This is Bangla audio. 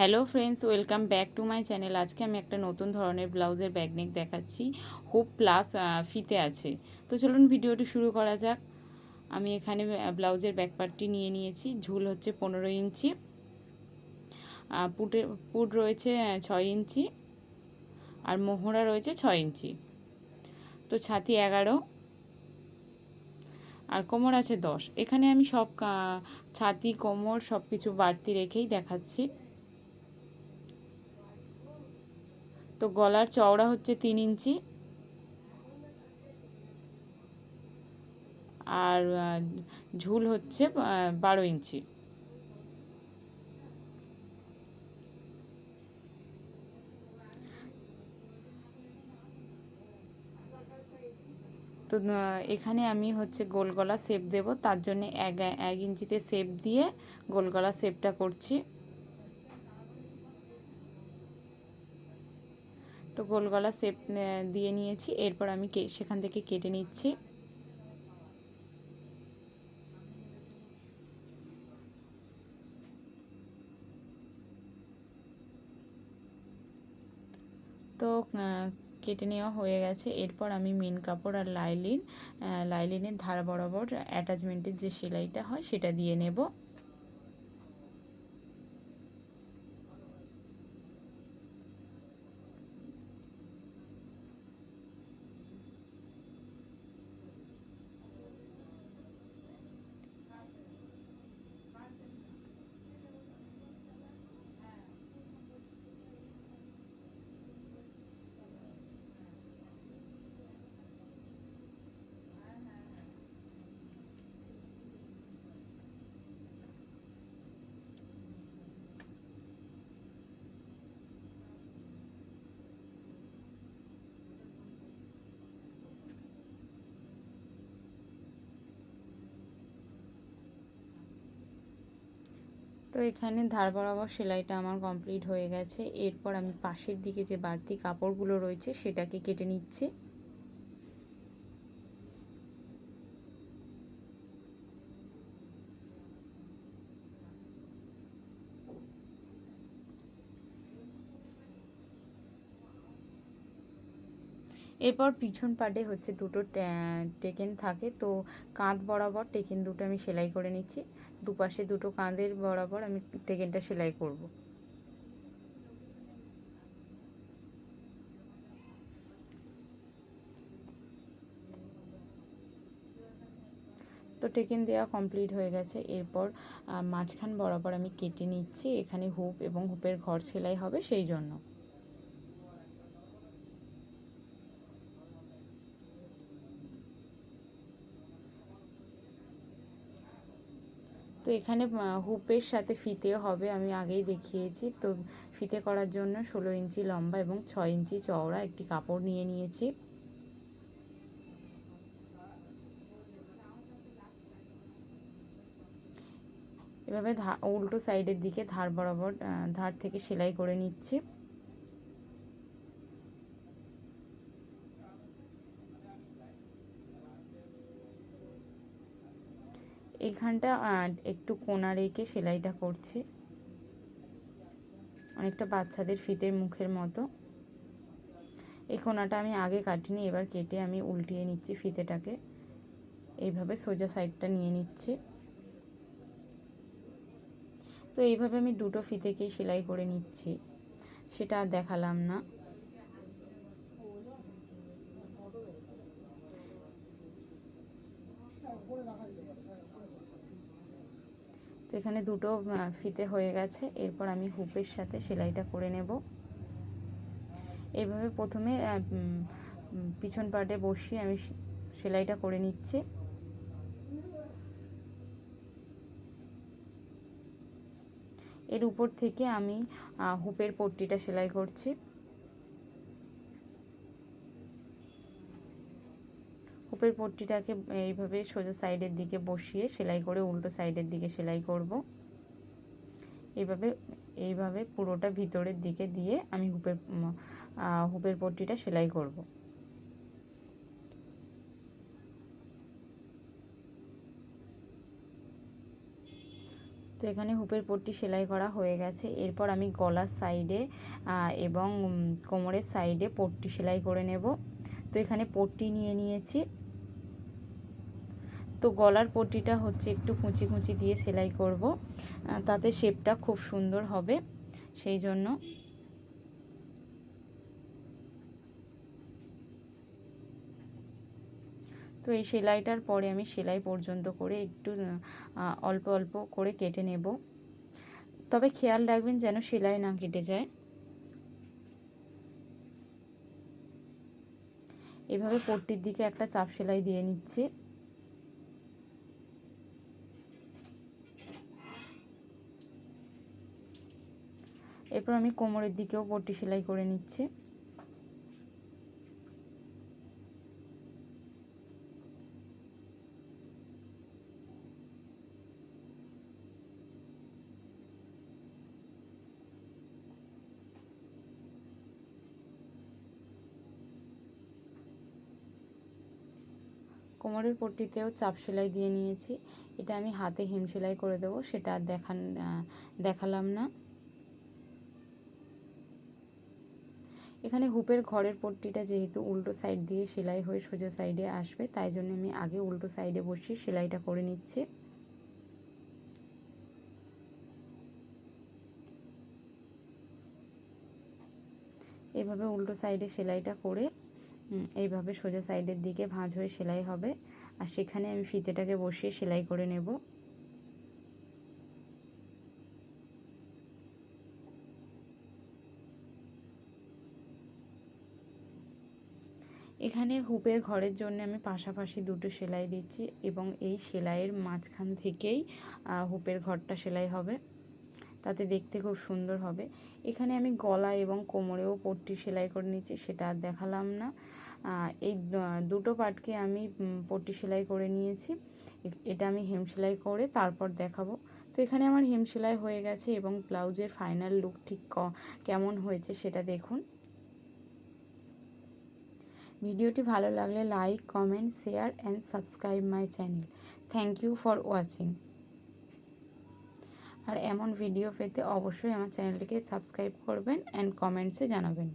Hello friends, welcome back to my channel. আজকে আমি একটা নতুন ধরনের ব্লাউজের ব্যাগনেক দেখাচ্ছি। হোপ প্লাস ফিতে আছে। তো চলুন ভিডিওটি শুরু করা যাক। আমি এখানে ব্লাউজের ব্যাক পার্টটি নিয়ে নিয়েছি। ঝুল হচ্ছে পনেরো ইঞ্চি। পুটে, পুট রয়েছে ছয় ইঞ্চি। আর মোহরা রয়েছে ছয় ইঞ্চি। তো ছাতি এগারো। আর কোমর আছে দশ। এখানে আমি সব ছাতি, কোমর সব কিছু বাড়তি রেখেই দেখাচ্ছি। তো গলার চওড়া হচ্ছে তিন ইঞ্চি। আর ঝুল হচ্ছে বারো ইঞ্চি। তো এখানে আমি হচ্ছে গোল গলা শেপ দেব। তার জন্য এক এক ইঞ্চিতে শেপ দিয়ে গোল গলা শেপটা করছি। তো গোল গলা শেপ দিয়ে নিয়েছি। এরপর আমি সেখান থেকে কেটে নিচ্ছি। তো কেটে নেওয়া হয়ে গেছে। এরপর আমি মেন কাপড় আর লাইলিন লাইলিনের ধার বরাবর অ্যাটাচমেন্টের যে সেলাইটা হয়, সেটা দিয়ে নেব। তো এখানে ধার বরাবর সেলাইটা আমার কমপ্লিট হয়ে গেছে। এরপর আমি পাশের দিকে যে বাড়তি কাপড়গুলো রয়েছে সেটাকে কেটে নিচ্ছি। এরপর পিছন পাটে হচ্ছে দুটো টেকেন থাকে। তো কাঁধ বরাবর টেকেন দুটো আমি সেলাই করে নিচ্ছি। দুপাশে দুটো কাঁধের বরাবর আমি টেকেনটা সেলাই করব। তো টেকেন দেওয়া কমপ্লিট হয়ে গেছে। এরপর মাঝখান বরাবর আমি কেটে নিচ্ছি। এখানে হুপ এবং হুপের ঘর সেলাই হবে সেই জন্য। তো এখানে হুপের সাথে ফিতে হবে আমি আগেই দেখিয়েছি। তো ফিতে করার জন্য ষোলো ইঞ্চি লম্বা এবং ছয় ইঞ্চি চওড়া একটি কাপড় নিয়ে নিয়েছি। এভাবে উল্টো সাইডের দিকে ধার বরাবর ধার থেকে সেলাই করে নিচ্ছি। এইখানটা একটু কোনা রেখে সেলাইটা করছি। অনেকটা বাচ্চাদের ফিতের মুখের মতো। এই কোনাটা আমি আগে কাটিনি, এবার কেটে আমি উল্টিয়ে নিচ্ছি ফিতেটাকে। এইভাবে সোজা সাইডটা নিয়ে নিচ্ছি। তো এইভাবে আমি দুটো ফিতেকেই সেলাই করে নিচ্ছি। সেটা দেখালাম না। এখানে দুটো ফিতে হয়ে গেছে। এরপর আমি হুপের সাথে সেলাইটা করে নেব। এইভাবে প্রথমে পিছন পার্টে বসিয়ে আমি সেলাইটা করে নিচ্ছি। এর উপর থেকে আমি হুপের পট্টিটা সেলাই করছি। হুপের পট্টিটাকে এইভাবে সোজা সাইডের দিকে বসিয়ে সেলাই করে উল্টো সাইডের দিকে সেলাই করব। এইভাবে এইভাবে পুরোটা ভিতরের দিকে দিয়ে আমি হুপের হুপের পট্টিটা সেলাই করব। তো এখানে হুপের পট্টি সেলাই করা হয়ে গেছে। এরপর আমি গলার সাইডে এবং কোমরের সাইডে পট্টি সেলাই করে নেব। তো এখানে পট্টি নিয়ে নিয়েছি। তো গলার পট্টিটা হচ্ছে একটু কুচি কুচি দিয়ে সেলাই করব। তাতে শেপটা খুব সুন্দর হবে, সেই জন্য। তো এই সেলাইটার পরে আমি সেলাই পর্যন্ত করে একটু অল্প অল্প করে কেটে নেব। তবে খেয়াল রাখবেন যেন সেলাই না কেটে যায়। এভাবে পট্টির দিকে একটা চাপ সেলাই দিয়ে নিচ্ছে। এরপর আমি কোমরের দিকেও পট্টি সেলাই করে নিচ্ছি। কোমরের পট্টিতেও চাপ সেলাই দিয়ে নিয়েছি। এটা আমি হাতে হিম সেলাই করে দেবো, সেটা আর দেখান দেখালাম না। এখানে হুপের ঘরের পট্টিটা যেহেতু উল্টো সাইড দিয়ে সেলাই হয়ে সোজা সাইডে আসবে, তাই জন্য আমি আগে উল্টো সাইডে বসিয়ে সেলাইটা করে নিচ্ছি। এভাবে উল্টো সাইডে সেলাইটা করে এইভাবে সোজা সাইডের দিকে ভাঁজ হয়ে সেলাই হবে। আর সেখানে আমি ফিতেটাকে বসিয়ে সেলাই করে নেব। এখানে হুপের ঘরের জন্য আমি পাশাপাশি দুটো সেলাই দিচ্ছি এবং এই সেলাইয়ের মাঝখান থেকেই হুপের ঘরটা সেলাই হবে। তাতে দেখতে খুব সুন্দর হবে। এখানে আমি গলা এবং কোমরেও পট্টি সেলাই করে নিচ্ছি, সেটা আর দেখালাম না। এই দুটো পাটকে আমি পট্টি সেলাই করে নিয়েছি। এটা আমি হেম সেলাই করে তারপর দেখাবো। তো এখানে আমার হেম সেলাই হয়ে গেছে এবং ব্লাউজের ফাইনাল লুক ঠিক কেমন হয়েছে সেটা দেখুন। ভিডিওটি ভালো লাগলে like, comment, share and subscribe my channel. Thank you for watching আর এমন ভিডিও পেতে অবশ্যই আমার চ্যানেলটিকে সাবস্ক্রাইব করবেন অ্যান্ড কমেন্টসে জানাবেন।